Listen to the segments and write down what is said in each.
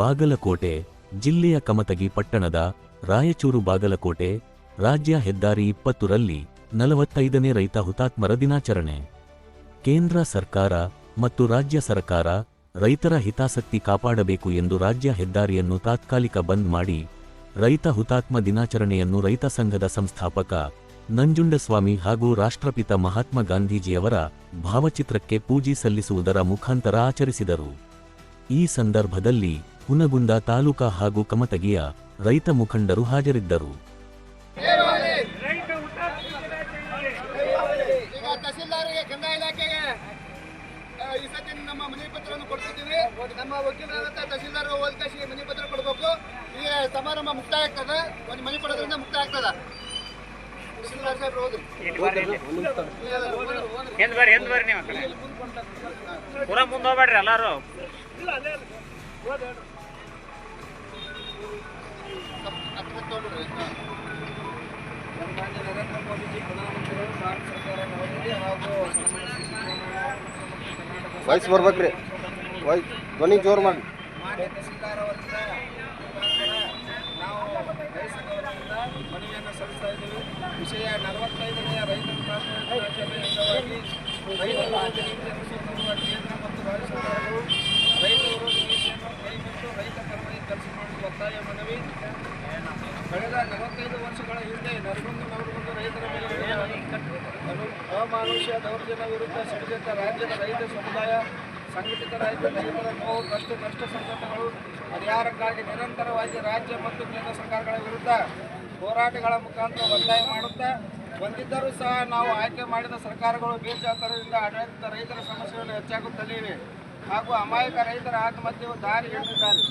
ಬಾಗಲಕೋಟೆ ಜಿಲ್ಲೆಯ ಕಮತಗಿ ಪಟ್ಟಣದ ರಾಯಚೂರು ಬಾಗಲಕೋಟೆ ರಾಜ್ಯ ಹೆದ್ದಾರಿ ಇಪ್ಪತ್ತರಲ್ಲಿ ನಲವತ್ತೈದನೇ ರೈತ ಹುತಾತ್ಮರ ದಿನಾಚರಣೆ. ಕೇಂದ್ರ ಸರ್ಕಾರ ಮತ್ತು ರಾಜ್ಯ ಸರ್ಕಾರ ರೈತರ ಹಿತಾಸಕ್ತಿ ಕಾಪಾಡಬೇಕು ಎಂದು ರಾಜ್ಯ ಹೆದ್ದಾರಿಯನ್ನು ತಾತ್ಕಾಲಿಕ ಬಂದ್ ಮಾಡಿ ರೈತ ಹುತಾತ್ಮ ದಿನಾಚರಣೆಯನ್ನು ರೈತ ಸಂಘದ ಸಂಸ್ಥಾಪಕ ನಂಜುಂಡಸ್ವಾಮಿ ಹಾಗೂ ರಾಷ್ಟ್ರಪಿತ ಮಹಾತ್ಮ ಗಾಂಧೀಜಿಯವರ ಭಾವಚಿತ್ರಕ್ಕೆ ಪೂಜೆ ಸಲ್ಲಿಸುವುದರ ಮುಖಾಂತರ ಆಚರಿಸಿದರು. ಈ ಸಂದರ್ಭದಲ್ಲಿ ಹುನಗುಂದ ತಾಲೂಕಾ ಹಾಗೂ ಕಮತಗಿಯ ರೈತ ಮುಖಂಡರು ಹಾಜರಿದ್ದರು. ಈ ಸತಿ ನಮ್ಮ ಮನವಿ ಪತ್ರವನ್ನು ಕೊಡ್ತಿದ್ದೀವಿ. ನಮ್ಮ ತಹಸೀಲ್ದಾರ್ ಮನವಿ ಪತ್ರ ಕೊಡಬೇಕು. ಈ ಸಮಾರಂಭ ಮುಕ್ತ ಆಗ್ತದೆ. ಒಂದು ಮನೆ ಮುಕ್ತಾಯ ಆಗ್ತದ. ತಹಸೀಲ್ದಾರ್ ಸಾಹೇಬ್ರು ಹೋದ್ರಿ. ಹಿಂದ್ ಬರ್ರಿ ಹಿಂದ್ ಬರ್ರಿ ನೀವು. ಆ ಕಡೆ ಪೂರಾ ಮುಂದೆ ಹೋಗ್ಬೇಡ್ರಿ ಎಲ್ಲಾರು. ವಾಯ್ಸ್ ಬರ್ಬೇಕ್ರಿ. ವಾಯ್ಸ್ ಧ್ವನಿ ಜೋರು ಮಾಡಿ. ಮಾನ್ಯ ಸಲ್ಲಿಸ್ತಾ ಇದ್ದೀವಿ ವಿಷಯ ನಲವತ್ತೈದನೆಯ ರೈತರ ರಾಷ್ಟ್ರೀಯ ಮತ್ತು ರಾಜ್ಯ ಸರ್ಕಾರಗಳು ರೈತ ವಿರೋಧಿ ನೀತಿಯನ್ನು ಕೈಬಿಟ್ಟು ರೈತ ಪರವಾಗಿ ಕೆಲಸ ಮಾಡಲು ಒತ್ತಾಯ ಮನವಿ ಕಳೆದ ನಲವತ್ತೈದು ವರ್ಷಗಳ ಹಿಂದೆ ನರಗುಂದ ನವರುಗುಂದ ರೈತರ ಮೇಲೆ ನಡೆದ ಅನು- ಅಮಾನುಷ್ಯ ದೌರ್ಜನ್ಯ ವಿರುದ್ಧ ಸಿಡಿದೆದ್ದ ರಾಜ್ಯದ ರೈತ ಸಮುದಾಯ, ಸಂಘಟಿತ ರೈತ ರೈತರ ನೋವು ಕಷ್ಟ ನಷ್ಟ ಸಂಘಟನೆಗಳು ಪರಿಹಾರಕ್ಕಾಗಿ ನಿರಂತರವಾಗಿ ರಾಜ್ಯ ಮತ್ತು ಕೇಂದ್ರ ಸರ್ಕಾರಗಳ ವಿರುದ್ಧ ಹೋರಾಟಗಳ ಮುಖಾಂತರ ಒತ್ತಾಯ ಮಾಡುತ್ತಾ ಬಂದಿದ್ದರೂ ಸಹ ನಾವು ಆಯ್ಕೆ ಮಾಡಿದ ಸರ್ಕಾರಗಳು ಬೇಜಾತರದಿಂದ ಆಡಳಿತ ರೈತರ ಸಮಸ್ಯೆಗಳು ಹೆಚ್ಚಾಗುತ್ತಲೇ ಇವೆ. ಹಾಗೂ ಅಮಾಯಕ ರೈತರ ಆತ್ಮಹತ್ಯೆಯು ದಾರಿ ಹಿಡಿದಿದ್ದಾರೆ.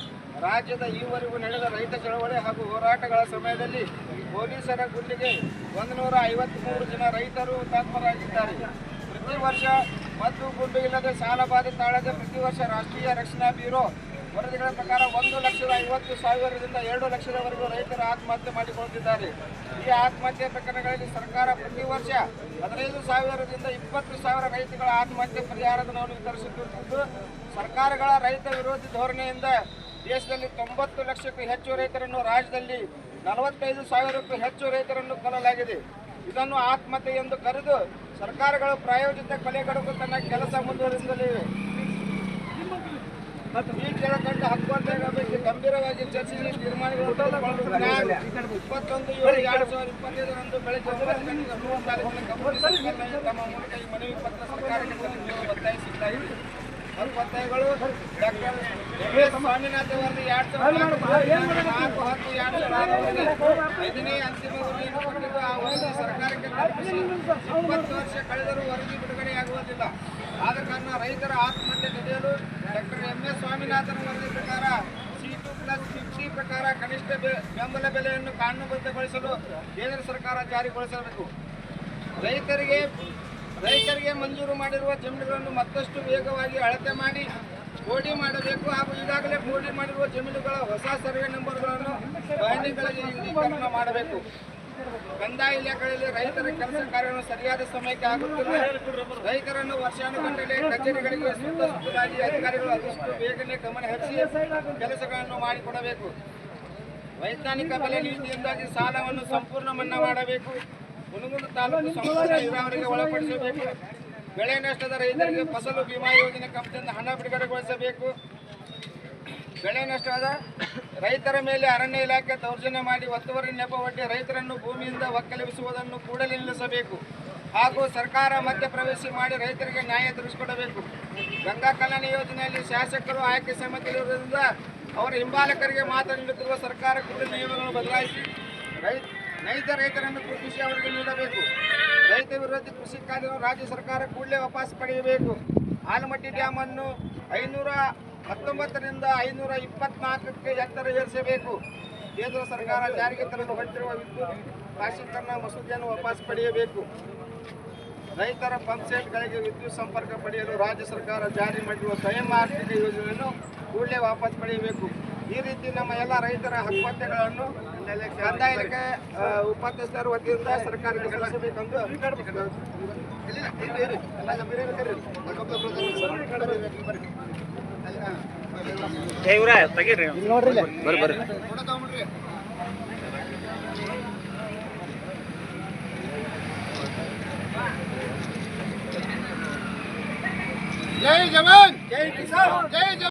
ರಾಜ್ಯದ ಈವರೆಗೂ ನಡೆದ ರೈತ ಚಳವಳಿ ಹಾಗೂ ಹೋರಾಟಗಳ ಸಮಯದಲ್ಲಿ ಪೊಲೀಸರ ಗುಂಡಿಗೆ ಒಂದು ನೂರ ಐವತ್ತ್ಮೂರು ಜನ ರೈತರು ಹುತಾತ್ಮರಾಗಿದ್ದಾರೆ. ಪ್ರತಿ ವರ್ಷ ಮದ್ದು ಗುಂಡು ಇಲ್ಲದೆ ಸಾಲ ಬಾಧೆ ತಾಳದೆ ಪ್ರತಿ ವರ್ಷ ರಾಷ್ಟ್ರೀಯ ರಕ್ಷಣಾ ಬ್ಯೂರೋ ವರದಿಗಳ ಪ್ರಕಾರ ಒಂದು ಲಕ್ಷದ ಐವತ್ತು ಸಾವಿರದಿಂದ ಎರಡು ಲಕ್ಷದವರೆಗೂ ರೈತರು ಆತ್ಮಹತ್ಯೆ ಮಾಡಿಕೊಳ್ಳುತ್ತಿದ್ದಾರೆ. ಈ ಆತ್ಮಹತ್ಯೆ ಪ್ರಕರಣಗಳಲ್ಲಿ ಸರ್ಕಾರ ಪ್ರತಿ ವರ್ಷ ಹದಿನೈದು ಸಾವಿರದಿಂದ ಇಪ್ಪತ್ತು ಸಾವಿರ ರೈತಗಳ ಆತ್ಮಹತ್ಯೆ ಪರಿಹಾರಧನವನ್ನು ವಿತರಿಸುತ್ತಿದ್ದು ಸರ್ಕಾರಗಳ ರೈತ ವಿರೋಧಿ ಧೋರಣೆಯಿಂದ ದೇಶದಲ್ಲಿ ತೊಂಬತ್ತು ಲಕ್ಷಕ್ಕೂ ಹೆಚ್ಚು ರೈತರನ್ನು ರಾಜ್ಯದಲ್ಲಿ ನಲವತ್ತೈದು ಸಾವಿರಕ್ಕೂ ಹೆಚ್ಚು ರೈತರನ್ನು ಕೊಲ್ಲಲಾಗಿದೆ. ಇದನ್ನು ಆತ್ಮಹತ್ಯೆ ಎಂದು ಕರೆದು ಸರ್ಕಾರಗಳು ಪ್ರಾಯೋಜಿತ ಕೊಲೆಗಡಕು ತನ್ನ ಕೆಲಸ ಮುಂದುವರಿಸಲಿವೆ ಈ ಕೆಳಕಂಡ ಹಕ್ಕುಗಳ ಬಗ್ಗೆ ಗಂಭೀರವಾಗಿ ಚರ್ಚಿಸಿ ತೀರ್ಮಾನಗಳು ಇಪ್ಪತ್ತೊಂದು ಏಳು ಎರಡು ಸಾವಿರದ ಇಪ್ಪತ್ತೈದರಂದು ಬೆಳಗ್ಗೆ ಒಂಬತ್ತು ಕಬ್ಬುಡಿ ತಮ್ಮ ಮೂಲಕ ಮನವಿ ಪತ್ರ ಸರ್ಕಾರಕ್ಕೆ ಒತ್ತಾಯಿಸಿದ್ದಾರೆ. ಒತ್ತಾಯಗಳು ಡಾಕ್ಟರ್ ಎಂ ಎಸ್ ಸ್ವಾಮಿನಾಥ್ ಅವರನ್ನು ಎರಡು ಸಾವಿರದ ನಾಲ್ಕು ಹತ್ತು ಎರಡು ಸಾವಿರದ ಐದನೇ ಅಂತಿಮ ಕೊಟ್ಟಿದ್ದು ಆ ಒಂದು ಸರ್ಕಾರಕ್ಕೆ ತಲುಪಿಸಿ. ಇಪ್ಪತ್ತು ವರ್ಷ ಕಳೆದರೂ ವರದಿ ಬಿಡುಗಡೆಯಾಗುವುದಿಲ್ಲ ಆದ ಕಾರಣ ರೈತರ ಆತ್ಮಹತ್ಯೆ ತಡೆಯಲು ಡಾಕ್ಟರ್ ಎಂ ಎಸ್ ಸ್ವಾಮಿನಾಥನ್ ವರದಿ ಪ್ರಕಾರ ಸಿ ಟು ಪ್ಲಸ್ ಫಿಫ್ಟಿ ಪ್ರಕಾರ ಕನಿಷ್ಠ ಬೆಂಬಲ ಬೆಲೆಯನ್ನು ಕಾನೂನುಬದ್ಧಗೊಳಿಸಲು ಕೇಂದ್ರ ಸರ್ಕಾರ ಜಾರಿಗೊಳಿಸಬೇಕು. ರೈತರಿಗೆ ರೈತರಿಗೆ ಮಂಜೂರು ಮಾಡಿರುವ ಜಮೀನುಗಳನ್ನು ಮತ್ತಷ್ಟು ವೇಗವಾಗಿ ಅಳತೆ ಮಾಡಿ ಕೋಡಿ ಮಾಡಬೇಕು ಹಾಗೂ ಈಗಾಗಲೇ ಕೋಡಿ ಮಾಡಿರುವ ಜಮೀನುಗಳ ಹೊಸ ಸರ್ವೆ ನಂಬರ್ಗಳನ್ನು ಇಂಡೀಕರಣ ಮಾಡಬೇಕು. ಕಂದಾಯ ಇಲಾಖೆಯಲ್ಲಿ ರೈತರ ಕೆಲಸ ಕಾರ್ಯಗಳನ್ನು ಸರಿಯಾದ ಸಮಯಕ್ಕೆ ಆಗುತ್ತಿಲ್ಲ. ರೈತರನ್ನು ವರ್ಷಾನುಗಟ್ಟಲೆ ಕಚೇರಿಗಳಿಗೆ ಅಧಿಕಾರಿಗಳು ಆದಷ್ಟು ಬೇಗನೆ ಗಮನ ಹರಿಸಿ ಕೆಲಸಗಳನ್ನು ಮಾಡಿಕೊಡಬೇಕು. ವೈಜ್ಞಾನಿಕ ಬೆಲೆ ನೀತಿಯಿಂದಾಗಿ ಸಾಲವನ್ನು ಸಂಪೂರ್ಣ ಮನ್ನಾ ಮಾಡಬೇಕು. ಹುನಗುಂದ ತಾಲೂಕು ನೀರಾವರಿಗೆ ಒಳಪಡಿಸಬೇಕು. ಬೆಳೆ ನಷ್ಟದ ರೈತರಿಗೆ ಫಸಲು ಬಿಮಾ ಯೋಜನೆ ಕಂಪನಿಯಿಂದ ಹಣ ಬಿಡುಗಡೆಗೊಳಿಸಬೇಕು. ಬೆಳೆ ನಷ್ಟದ ರೈತರ ಮೇಲೆ ಅರಣ್ಯ ಇಲಾಖೆ ದೌರ್ಜನ್ಯ ಮಾಡಿ ಒತ್ತುವರಿ ನೆಪ ರೈತರನ್ನು ಭೂಮಿಯಿಂದ ಒಕ್ಕಲಿಸುವುದನ್ನು ಕೂಡಲೇ ನಿಲ್ಲಿಸಬೇಕು. ಹಾಗೂ ಸರ್ಕಾರ ಮಧ್ಯಪ್ರವೇಶ ಮಾಡಿ ರೈತರಿಗೆ ನ್ಯಾಯ ತಿಳಿಸಿಕೊಡಬೇಕು. ಗಂಗಾ ಕಲ್ಯಾಣ ಯೋಜನೆಯಲ್ಲಿ ಶಾಸಕರು ಆಯ್ಕೆ ಸಮಿತಿಯಿರುವುದರಿಂದ ಅವರ ಹಿಂಬಾಲಕರಿಗೆ ಮಾತ್ರ ನೀಡುತ್ತಿರುವ ಸರ್ಕಾರ ಕೂಡ ನಿಯಮಗಳನ್ನು ಬದಲಾಯಿಸಿ ರೈ ನೈಜ ರೈತರನ್ನು ಕೃಷಿ ಅವರಿಗೆ ನೀಡಬೇಕು. ರೈತ ವಿರೋಧಿ ಕೃಷಿ ಕಾಯ್ದೆಯನ್ನು ರಾಜ್ಯ ಸರ್ಕಾರ ಕೂಡಲೇ ವಾಪಸ್ ಪಡೆಯಬೇಕು. ಆಲಮಟ್ಟಿ ಡ್ಯಾಮ್ ಅನ್ನು ಐನೂರ ಹತ್ತೊಂಬತ್ತರಿಂದ ಐನೂರ ಇಪ್ಪತ್ನಾಲ್ಕಕ್ಕೆ ಎತ್ತರ ಏರಿಸಬೇಕು. ಕೇಂದ್ರ ಸರ್ಕಾರ ಜಾರಿಗೆ ತರಲು ಹೊಂದಿರುವ ವಿದ್ಯುತ್ ರಾಶೀಕರಣ ಮಸೂದೆಯನ್ನು ವಾಪಸ್ ಪಡೆಯಬೇಕು. ರೈತರ ಪಂಪ್ಸೆಟ್ಗಳಿಗೆ ವಿದ್ಯುತ್ ಸಂಪರ್ಕ ಪಡೆಯಲು ರಾಜ್ಯ ಸರ್ಕಾರ ಜಾರಿ ಮಾಡಿರುವ ಸ್ವಯಂ ಆರ್ಥಿಕ ಯೋಜನೆಯನ್ನು ಕೂಡಲೇ ವಾಪಸ್ ಪಡೆಯಬೇಕು. ಈ ರೀತಿ ನಮ್ಮ ಎಲ್ಲ ರೈತರ ಹಕ್ಕುಪತ್ರಗಳನ್ನು ಕಂದಾಯ ಇಲಾಖೆ ಉಪಾಧ್ಯಕ್ಷರ ವತಿಯಿಂದ ಸರ್ಕಾರಕ್ಕೆ ಸಲ್ಲಿಸಬೇಕೆಂದು ಇರಿ. ಬರ್ರಿ. ಏ ಇವ್ರ ತೆಗೀರಿ ಬರ್ರಿ ಜೈ ಜವಾನ್ ಜೈ ಕಿಸಾನ್ ಜೈ ಜವಾನ್